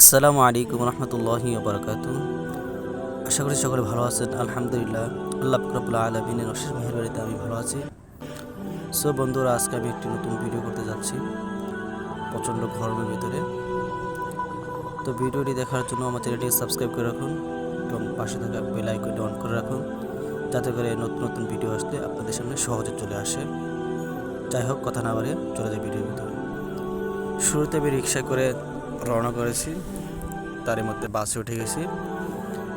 আসসালামু আলাইকুম রহমতুল্লাহি বারকাত আশা করি সকলে ভালো আছেন, আলহামদুলিল্লাহ। আল্লাহ রবুল্লা আলমিনের অশেষ মেহরবাড়িতে আমি ভালো আছি। সো বন্ধুরা, আজকে আমি একটি নতুন ভিডিও করতে যাচ্ছি, প্রচণ্ড গরমের ভিতরে। তো ভিডিওটি দেখার জন্য আমার চ্যানেলটি সাবস্ক্রাইব করে রাখুন এবং পাশে থাকা বেল আইকনটি অন করে রাখুন, যাতে করে নতুন নতুন ভিডিও আসলে আপনাদের সামনে সহজে চলে আসে। যাই হোক, কথা না বাড়ে চলে যায় ভিডিওর ভিতরে। শুরুতে আমি রিক্সা করে রওনা করেছি। তারই মধ্যে বাসে উঠে গেছি।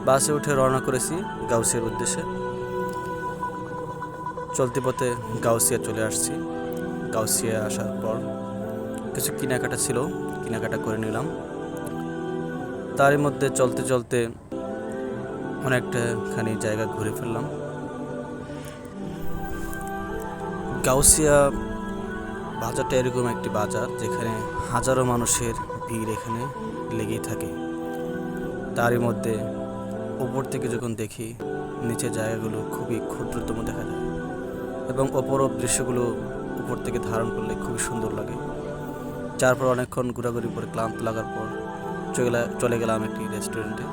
বাসে উঠে রওনা করেছি গাউসিয়ার উদ্দেশ্যে। চলতি পথে গাউসিয়া চলে আসছি। গাউসিয়া আসার পর কিছু কেনাকাটা ছিল, কেনাকাটা করে নিলাম। তারই মধ্যে চলতে চলতে অনেকটা খানি জায়গা ঘুরে ফেললাম। গাউসিয়া বাজারটা এরকম একটি বাজার, যেখানে হাজারো মানুষের ভিড় এখানে লেগেই থাকে। তারই মধ্যে ওপর থেকে যখন দেখি নিচে জায়গাগুলো খুবই ক্ষুদ্রতম দেখা যায় এবং অপরূপ দৃশ্যগুলো উপর থেকে ধারণ করলে খুবই সুন্দর লাগে। যার পর অনেকক্ষণ ঘোরাঘুরি করে ক্লান্ত লাগার পর চলে গেলাম একটি রেস্টুরেন্টে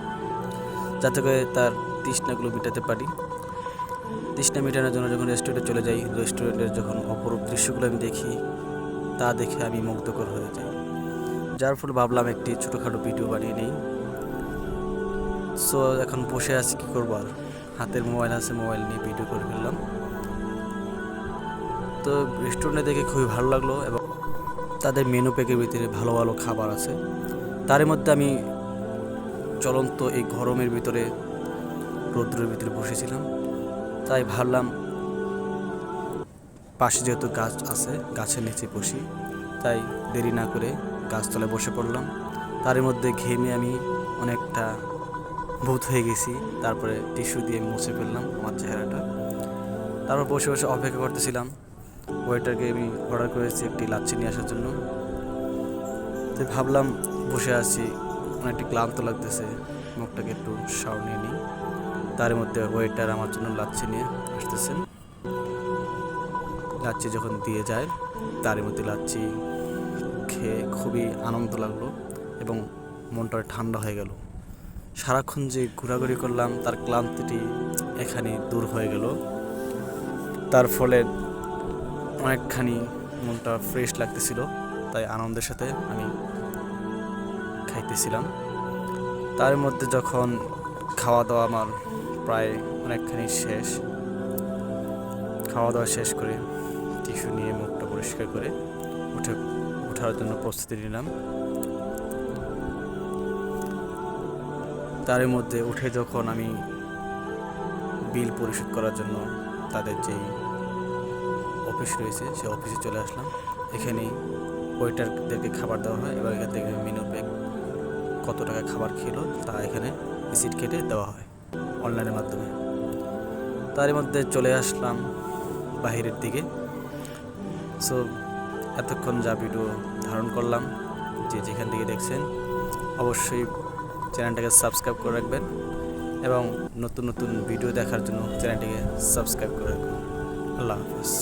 যাতে করে তার তৃষ্ণাগুলো মেটাতে পারি। তৃষ্ণা মেটানোর জন্য যখন রেস্টুরেন্টে চলে যাই রেস্টুরেন্টের যখন অপরূপ দৃশ্যগুলো আমি দেখি, তা দেখে আমি মুগ্ধকর হয়ে যাই। যার ফলে ভাবলাম একটি ছোটোখাটো ভিডিও বানিয়ে নিই। সো এখন বসে আছি, কী করব আর? হাতের মোবাইল আছে, মোবাইল নিয়ে ভিডিও করে ফেললাম। তো রেস্টুরেন্টে দেখে খুবই ভালো লাগল এবং তাদের মেনু প্যাকের ভিতরে ভালো ভালো খাবার আছে। তার মধ্যে আমি চলন্ত এই গরমের ভিতরে, রৌদ্রের ভিতরে বসেছিলাম। তাই ভাবলাম পাশে যেহেতু গাছ আছে, গাছের নিচে বসি। তাই দেরি না করে গাছতলায় বসে পড়লাম। তার মধ্যে ঘেমে আমি অনেকটা ভূত হয়ে গেছি। তারপরে টিস্যু দিয়ে মুছে ফেললাম আমার চেহারাটা। তারপর বসে বসে অপেক্ষা করতেছিলাম। ওয়েটারকে আমি অর্ডার করেছি একটি লাচ্ছি নিয়ে আসার জন্য। তো ভাবলাম বসে আছি। অনেকটি ক্লান্ত লাগতেছে। মুখটাকে একটু শাওয়ার নিয়ে নিই। তার মধ্যে ওয়েটার আমার জন্য লাচ্ছি নিয়ে আসতেছেন। লাচ্ছি যখন দিয়ে যায়, তার মধ্যে লাচ্ছি খেয়ে খুবই আনন্দ লাগল এবং মনটা ঠান্ডা হয়ে গেল। সারাক্ষণ যে ঘোরাঘুরি করলাম, তার ক্লান্তিটি এখানে দূর হয়ে গেল। তার ফলে অনেকখানি মনটা ফ্রেশ লাগতেছিল, তাই আনন্দের সাথে আমি খাইতেছিলাম। তার মধ্যে যখন খাওয়া দাওয়া আমার প্রায় অনেকখানি শেষ খাওয়া দাওয়া শেষ করে টিস্যু নিয়ে মুখটা পরিষ্কার করে উঠে ওঠার জন্য প্রস্তুতি নিলাম। তার মধ্যে উঠে যখন আমি বিল পরিশোধ করার জন্য তাদের যেই অফিস রয়েছে সেই অফিসে চলে আসলাম। এখানে ওয়েটারদেরকে খাবার দেওয়া হয় এবং এখান থেকে মেনু প্যাক কত টাকা খাবার খেলো তা এখানে রিসিট কেটে দেওয়া হয় অনলাইনের মাধ্যমে। তার মধ্যে চলে আসলাম বাহিরের দিকে। সো এতক্ষণ যা ভিডিও ধারণ করলাম, যে যেখান থেকে দেখছেন, অবশ্যই চ্যানেলটাকে সাবস্ক্রাইব করে রাখবেন এবং নতুন নতুন ভিডিও দেখার জন্য চ্যানেলটিকে সাবস্ক্রাইব করে রাখবেন আল্লাহ হাফিজ।